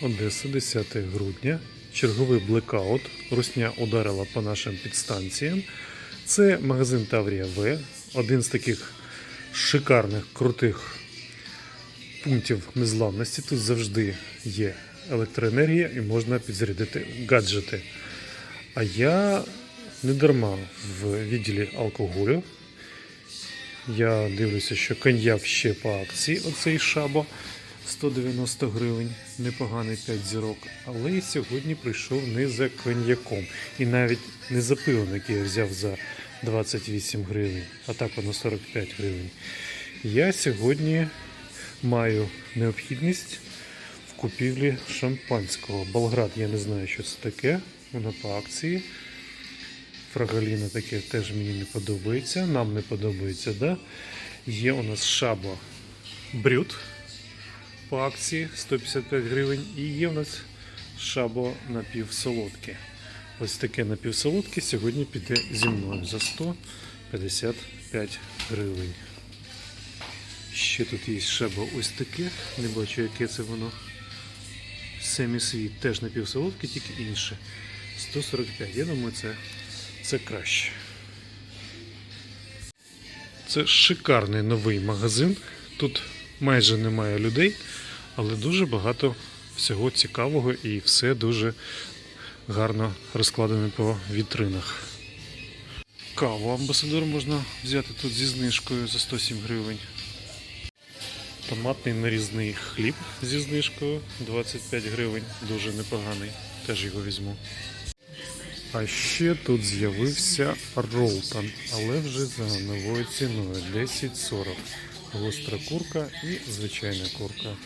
Одеса, 10 грудня. Черговий блекаут. Русня ударила по нашим підстанціям. Це магазин Таврія В. Один з таких шикарних, крутих пунктів незламності. Тут завжди є електроенергія і можна підзарядити гаджети. А я не дарма в відділі алкоголю. Я дивлюся, що коньяк ще по акції. Оцей шабо 190 гривень, непоганий 5 зірок. Але сьогодні прийшов не за коньяком. І навіть не за пивом, який я взяв за 28 гривень, а так воно 45 гривень. Я сьогодні маю необхідність в купівлі шампанського. Болград, я не знаю, що це таке. Воно по акції. Фрагаліна таке теж мені не подобається. Нам не подобається, да? Є у нас шаба брют по акції 155 гривень. І є у нас шабо напівсолодке. Ось таке напівсолодке сьогодні піде зі мною за 155 гривень. Ще тут є шабо ось таке. Не бачу, яке це воно. Семісвіт теж напівсолодке, тільки інше. 145. Я думаю, це, це краще. Це шикарний новий магазин. Тут майже немає людей, але дуже багато всього цікавого і все дуже гарно розкладено по вітринах. Каву амбасадор можна взяти тут зі знижкою за 107 гривень. Томатний нарізний хліб зі знижкою 25 гривень, дуже непоганий. Теж його візьму. А ще тут з'явився Ролтон, але вже за новою ціною 10,40. Гостра курка і звичайна курка.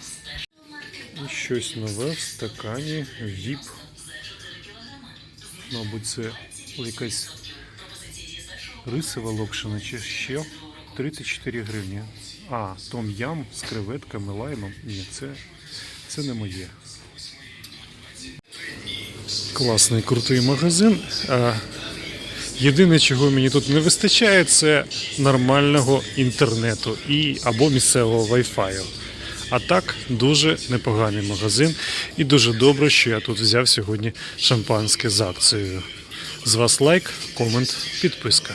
І щось нове в стакані VIP. Мабуть, це якась рисова локшина чи ще 34 гривні. А, том ям з креветками, лаймом. Ні, це, це не моє. Класний крутий магазин. А, єдине, чого мені тут не вистачає, це нормального інтернету і або місцевого Wi-Fi. А так, дуже непоганий магазин. І дуже добре, що я тут взяв сьогодні шампанське з акцією. З вас лайк, комент, підписка.